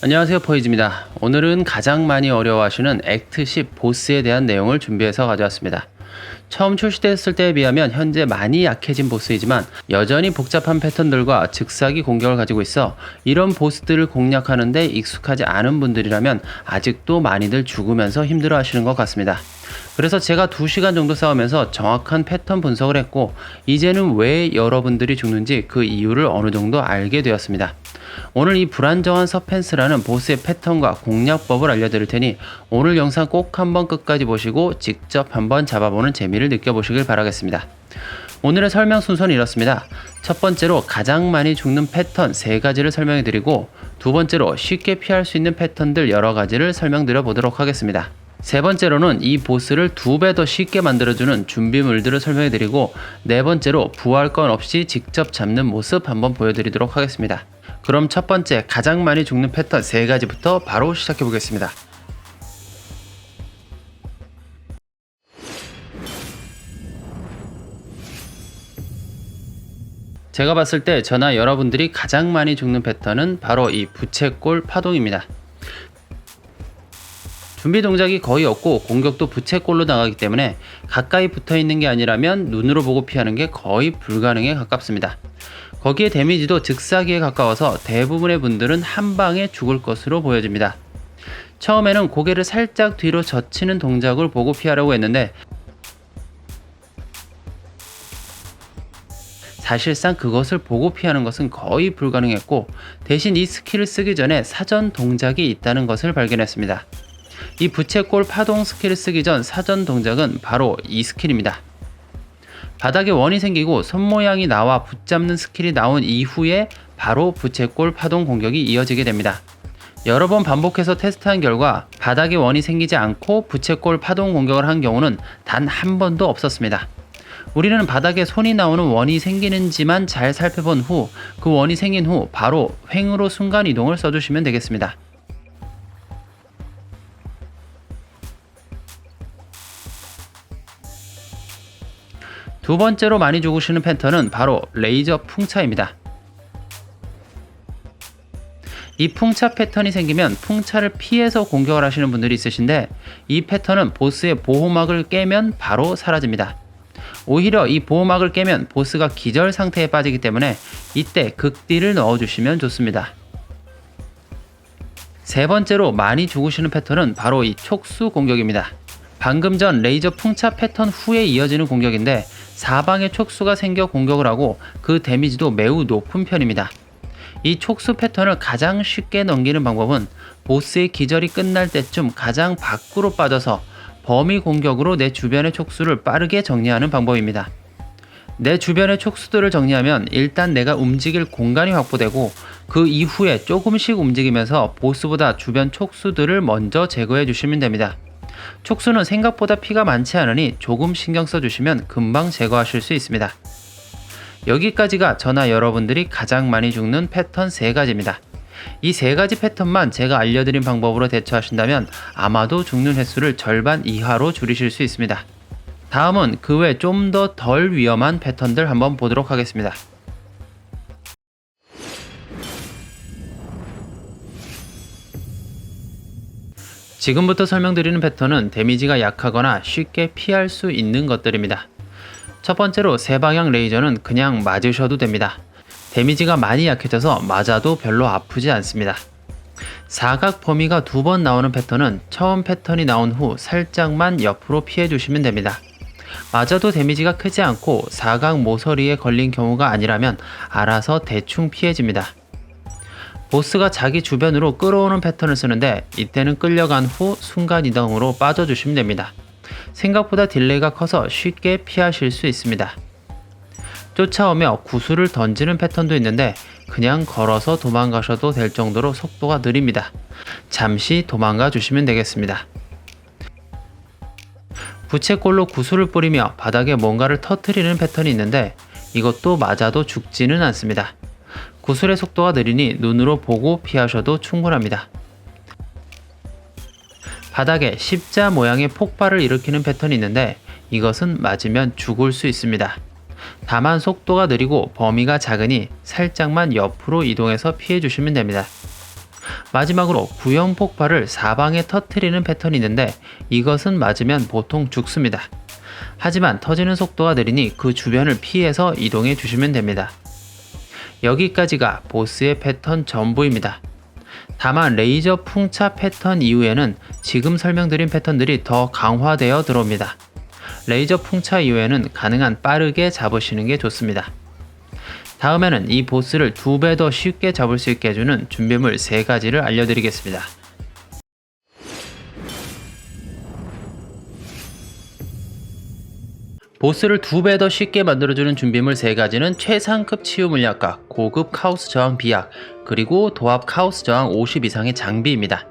안녕하세요 포이즈입니다. 오늘은 가장 많이 어려워하시는 액트 10 보스에 대한 내용을 준비해서 가져왔습니다. 처음 출시됐을 때에 비하면 현재 많이 약해진 보스이지만 여전히 복잡한 패턴들과 즉사기 공격을 가지고 있어 이런 보스들을 공략하는데 익숙하지 않은 분들이라면 아직도 많이들 죽으면서 힘들어 하시는 것 같습니다. 그래서 제가 2시간 정도 싸우면서 정확한 패턴 분석을 했고 이제는 왜 여러분들이 죽는지 그 이유를 어느 정도 알게 되었습니다. 오늘 이 불안정한 서펜스라는 보스의 패턴과 공략법을 알려드릴 테니 오늘 영상 꼭 한번 끝까지 보시고 직접 한번 잡아보는 재미를 느껴보시길 바라겠습니다. 오늘의 설명 순서는 이렇습니다. 첫 번째로 가장 많이 죽는 패턴 세 가지를 설명해 드리고 두 번째로 쉽게 피할 수 있는 패턴들 여러 가지를 설명드려 보도록 하겠습니다. 세 번째로는 이 보스를 두 배 더 쉽게 만들어주는 준비물들을 설명해 드리고 네 번째로 부활 건 없이 직접 잡는 모습 한번 보여드리도록 하겠습니다. 그럼 첫 번째 가장 많이 죽는 패턴 세 가지부터 바로 시작해 보겠습니다. 제가 봤을 때 저나 여러분들이 가장 많이 죽는 패턴은 바로 이 부채꼴 파동입니다. 준비 동작이 거의 없고 공격도 부채꼴로 나가기 때문에 가까이 붙어 있는 게 아니라면 눈으로 보고 피하는 게 거의 불가능에 가깝습니다. 거기에 데미지도 즉사기에 가까워서 대부분의 분들은 한 방에 죽을 것으로 보여집니다. 처음에는 고개를 살짝 뒤로 젖히는 동작을 보고 피하려고 했는데 사실상 그것을 보고 피하는 것은 거의 불가능했고 대신 이 스킬을 쓰기 전에 사전 동작이 있다는 것을 발견했습니다. 이 부채꼴 파동 스킬을 쓰기 전 사전 동작은 바로 이 스킬입니다. 바닥에 원이 생기고 손 모양이 나와 붙잡는 스킬이 나온 이후에 바로 부채꼴 파동 공격이 이어지게 됩니다. 여러 번 반복해서 테스트한 결과 바닥에 원이 생기지 않고 부채꼴 파동 공격을 한 경우는 단 한 번도 없었습니다. 우리는 바닥에 손이 나오는 원이 생기는지만 잘 살펴본 후 그 원이 생긴 후 바로 횡으로 순간 이동을 써주시면 되겠습니다. 두 번째로 많이 죽으시는 패턴은 바로 레이저 풍차입니다. 이 풍차 패턴이 생기면 풍차를 피해서 공격을 하시는 분들이 있으신데 이 패턴은 보스의 보호막을 깨면 바로 사라집니다. 오히려 이 보호막을 깨면 보스가 기절 상태에 빠지기 때문에 이때 극딜을 넣어주시면 좋습니다. 세 번째로 많이 죽으시는 패턴은 바로 이 촉수 공격입니다. 방금 전 레이저 풍차 패턴 후에 이어지는 공격인데 사방에 촉수가 생겨 공격을 하고 그 데미지도 매우 높은 편입니다. 이 촉수 패턴을 가장 쉽게 넘기는 방법은 보스의 기절이 끝날 때쯤 가장 밖으로 빠져서 범위 공격으로 내 주변의 촉수를 빠르게 정리하는 방법입니다. 내 주변의 촉수들을 정리하면 일단 내가 움직일 공간이 확보되고 그 이후에 조금씩 움직이면서 보스보다 주변 촉수들을 먼저 제거해 주시면 됩니다. 촉수는 생각보다 피가 많지 않으니 조금 신경 써주시면 금방 제거하실 수 있습니다. 여기까지가 저나 여러분들이 가장 많이 죽는 패턴 3가지입니다. 이세 가지 패턴만 제가 알려드린 방법으로 대처하신다면 아마도 죽는 횟수를 절반 이하로 줄이실 수 있습니다. 다음은 그 외 좀 더 덜 위험한 패턴들 한번 보도록 하겠습니다. 지금부터 설명드리는 패턴은 데미지가 약하거나 쉽게 피할 수 있는 것들입니다. 첫 번째로 세 방향 레이저는 그냥 맞으셔도 됩니다. 데미지가 많이 약해져서 맞아도 별로 아프지 않습니다. 사각 범위가 두 번 나오는 패턴은 처음 패턴이 나온 후 살짝만 옆으로 피해 주시면 됩니다. 맞아도 데미지가 크지 않고 사각 모서리에 걸린 경우가 아니라면 알아서 대충 피해집니다. 보스가 자기 주변으로 끌어오는 패턴을 쓰는데 이때는 끌려간 후 순간 이동으로 빠져주시면 됩니다. 생각보다 딜레이가 커서 쉽게 피하실 수 있습니다. 쫓아오며 구슬을 던지는 패턴도 있는데 그냥 걸어서 도망가셔도 될 정도로 속도가 느립니다. 잠시 도망가 주시면 되겠습니다. 부채꼴로 구슬을 뿌리며 바닥에 뭔가를 터트리는 패턴이 있는데 이것도 맞아도 죽지는 않습니다. 구슬의 속도가 느리니 눈으로 보고 피하셔도 충분합니다. 바닥에 십자 모양의 폭발을 일으키는 패턴이 있는데 이것은 맞으면 죽을 수 있습니다. 다만 속도가 느리고 범위가 작으니 살짝만 옆으로 이동해서 피해 주시면 됩니다. 마지막으로 구형 폭발을 사방에 터트리는 패턴이 있는데 이것은 맞으면 보통 죽습니다. 하지만 터지는 속도가 느리니 그 주변을 피해서 이동해 주시면 됩니다. 여기까지가 보스의 패턴 전부입니다. 다만 레이저 풍차 패턴 이후에는 지금 설명드린 패턴들이 더 강화되어 들어옵니다. 레이저 풍차 이후에는 가능한 빠르게 잡으시는 게 좋습니다. 다음에는 이 보스를 두 배 더 쉽게 잡을 수 있게 해주는 준비물 3가지를 알려드리겠습니다. 보스를 두 배 더 쉽게 만들어주는 준비물 3가지는 최상급 치유 물약과 고급 카오스 저항 비약, 그리고 도합 카오스 저항 50 이상의 장비입니다.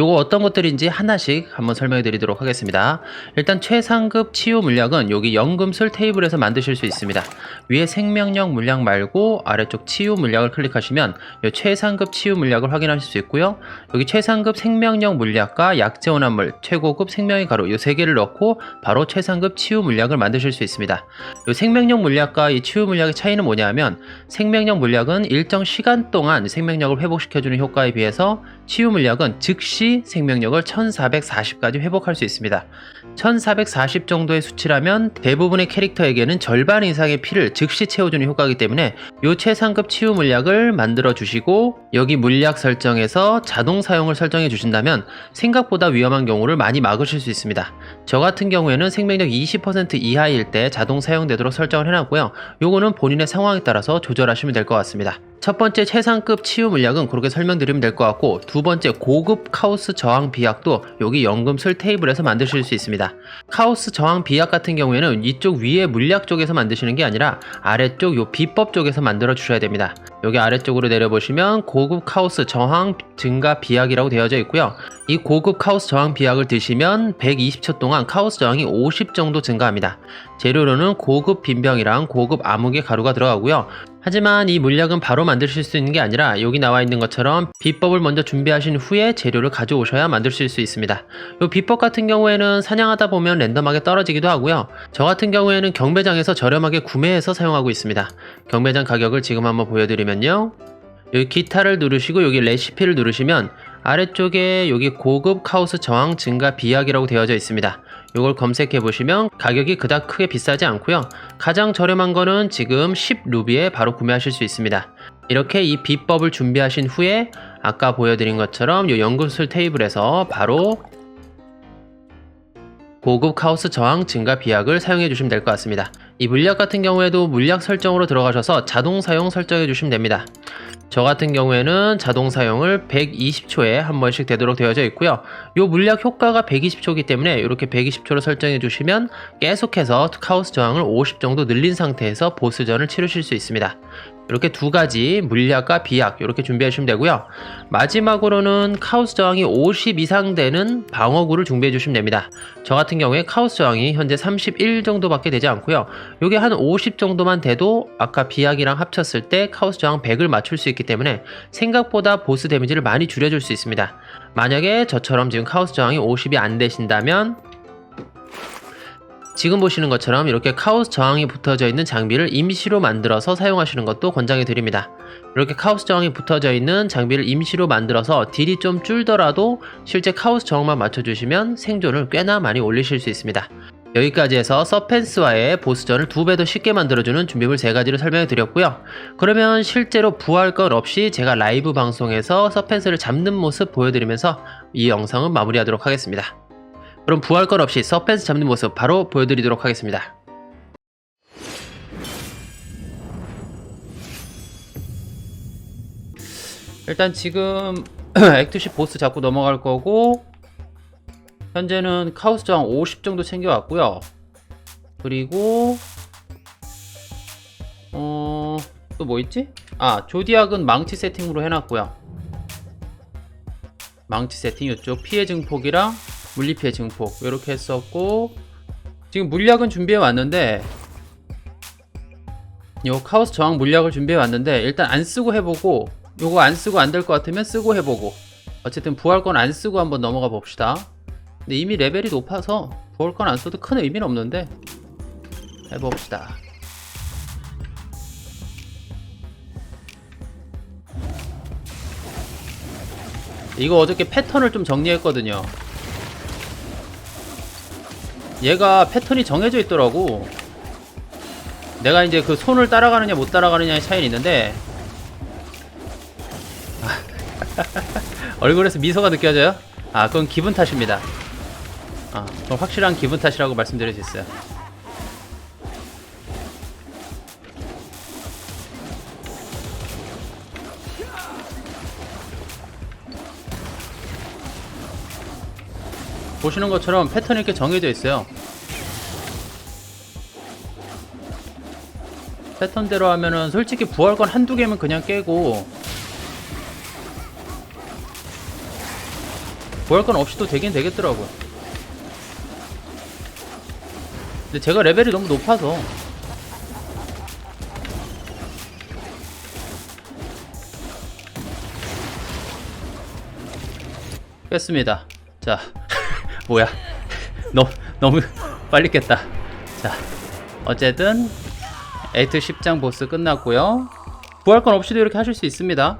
요거 어떤 것들인지 하나씩 한번 설명해 드리도록 하겠습니다. 일단 최상급 치유 물약은 여기 연금술 테이블에서 만드실 수 있습니다. 위에 생명력 물약 말고 아래쪽 치유 물약을 클릭하시면 요 최상급 치유 물약을 확인하실 수 있고요. 여기 최상급 생명력 물약과 약재 혼합물, 최고급 생명의 가루 요 세 개를 넣고 바로 최상급 치유 물약을 만드실 수 있습니다. 요 생명력 물약과 이 치유 물약의 차이는 뭐냐면 생명력 물약은 일정 시간 동안 생명력을 회복시켜주는 효과에 비해서 치유 물약은 즉시 생명력을 1440까지 회복할 수 있습니다. 1440 정도의 수치라면 대부분의 캐릭터에게는 절반 이상의 피를 즉시 채워주는 효과이기 때문에 이 최상급 치유 물약을 만들어 주시고 여기 물약 설정에서 자동 사용을 설정해 주신다면 생각보다 위험한 경우를 많이 막으실 수 있습니다. 저 같은 경우에는 생명력 20% 이하일 때 자동 사용되도록 설정을 해놨고요. 요거는 본인의 상황에 따라서 조절하시면 될 것 같습니다. 첫 번째 최상급 치유 물약은 그렇게 설명드리면 될 것 같고 두 번째 고급 카오스 저항 비약도 여기 연금술 테이블에서 만드실 수 있습니다. 카오스 저항 비약 같은 경우에는 이쪽 위에 물약 쪽에서 만드시는 게 아니라 아래쪽 요 비법 쪽에서 만들어 주셔야 됩니다. 여기 아래쪽으로 내려보시면 고급 카오스 저항 증가 비약이라고 되어져 있고요. 이 고급 카오스 저항 비약을 드시면 120초 동안 카오스 저항이 50 정도 증가합니다. 재료로는 고급 빈병이랑 고급 암흑의 가루가 들어가고요. 하지만 이 물약은 바로 만드실 수 있는 게 아니라 여기 나와 있는 것처럼 비법을 먼저 준비하신 후에 재료를 가져오셔야 만드실 수 있습니다. 이 비법 같은 경우에는 사냥하다 보면 랜덤하게 떨어지기도 하고요. 저 같은 경우에는 경매장에서 저렴하게 구매해서 사용하고 있습니다. 경매장 가격을 지금 한번 보여드리면 요. 여기 기타를 누르시고 여기 레시피를 누르시면 아래쪽에 여기 고급 카오스 저항 증가 비약이라고 되어져 있습니다. 이걸 검색해 보시면 가격이 그닥 크게 비싸지 않고요. 가장 저렴한 거는 지금 10루비에 바로 구매하실 수 있습니다. 이렇게 이 비법을 준비하신 후에 아까 보여드린 것처럼 이 연금술 테이블에서 바로 고급 카오스 저항 증가 비약을 사용해 주시면 될 것 같습니다. 이 물약 같은 경우에도 물약 설정으로 들어가셔서 자동 사용 설정해 주시면 됩니다. 저 같은 경우에는 자동 사용을 120초에 한 번씩 되도록 되어져 있고요. 이 물약 효과가 120초이기 때문에 이렇게 120초로 설정해 주시면 계속해서 카오스 저항을 50 정도 늘린 상태에서 보스전을 치르실 수 있습니다. 이렇게 두 가지 물약과 비약 이렇게 준비하시면 되고요. 마지막으로는 카오스 저항이 50 이상 되는 방어구를 준비해 주시면 됩니다. 저 같은 경우에 카오스 저항이 현재 31 정도밖에 되지 않고요. 이게 한 50 정도만 돼도 아까 비약이랑 합쳤을 때 카오스 저항 100을 맞출 수 있기 때문에 생각보다 보스 데미지를 많이 줄여줄 수 있습니다. 만약에 저처럼 지금 카오스 저항이 50이 안 되신다면 지금 보시는 것처럼 이렇게 카오스 저항이 붙어져 있는 장비를 임시로 만들어서 사용하시는 것도 권장해 드립니다. 이렇게 카오스 저항이 붙어져 있는 장비를 임시로 만들어서 딜이 좀 줄더라도 실제 카오스 저항만 맞춰주시면 생존을 꽤나 많이 올리실 수 있습니다. 여기까지 해서 서펜스와의 보스전을 두 배 더 쉽게 만들어주는 준비물 세 가지를 설명해 드렸고요. 그러면 실제로 부활 것 없이 제가 라이브 방송에서 서펜스를 잡는 모습 보여드리면서 이 영상은 마무리하도록 하겠습니다. 그럼 부활 건 없이 서펜스 잡는 모습 바로 보여드리도록 하겠습니다. 일단 지금 액트10 보스 잡고 넘어갈 거고 현재는 저항 50 정도 챙겨왔고요. 그리고 어... 또 뭐 있지? 아 조디악은 망치 세팅으로 해놨고요. 망치 세팅 이쪽 피해 증폭이랑 물리피해 증폭 이렇게 했었고 지금 물약은 준비해 왔는데 요 카오스 저항 물약을 준비해 왔는데 일단 안 쓰고 해보고 요거 안 쓰고 안 될 것 같으면 쓰고 해보고 어쨌든 부활 건안 쓰고 한번 넘어가 봅시다 근데 이미 레벨이 높아서 부활 건안 써도 큰 의미는 없는데 해봅시다 이거 어저께 패턴을 좀 정리했거든요. 얘가 패턴이 정해져 있더라고. 내가 이제 그 손을 따라가느냐 못 따라가느냐의 차이는 있는데 얼굴에서 미소가 느껴져요? 아 그건 기분 탓입니다. 아 그건 확실한 기분 탓이라고 말씀드릴 수 있어요. 보시는 것처럼 패턴이 이렇게 정해져 있어요. 패턴대로 하면은 솔직히 부활권 한두 개면 그냥 깨고 부활권 없이도 되긴 되겠더라고요. 근데 제가 레벨이 너무 높아서 깼습니다. 자, 뭐야? 너무 너무 빨리 깼다. 자, 어쨌든 에이트 10장 보스 끝났고요. 부활권 없이도 이렇게 하실 수 있습니다.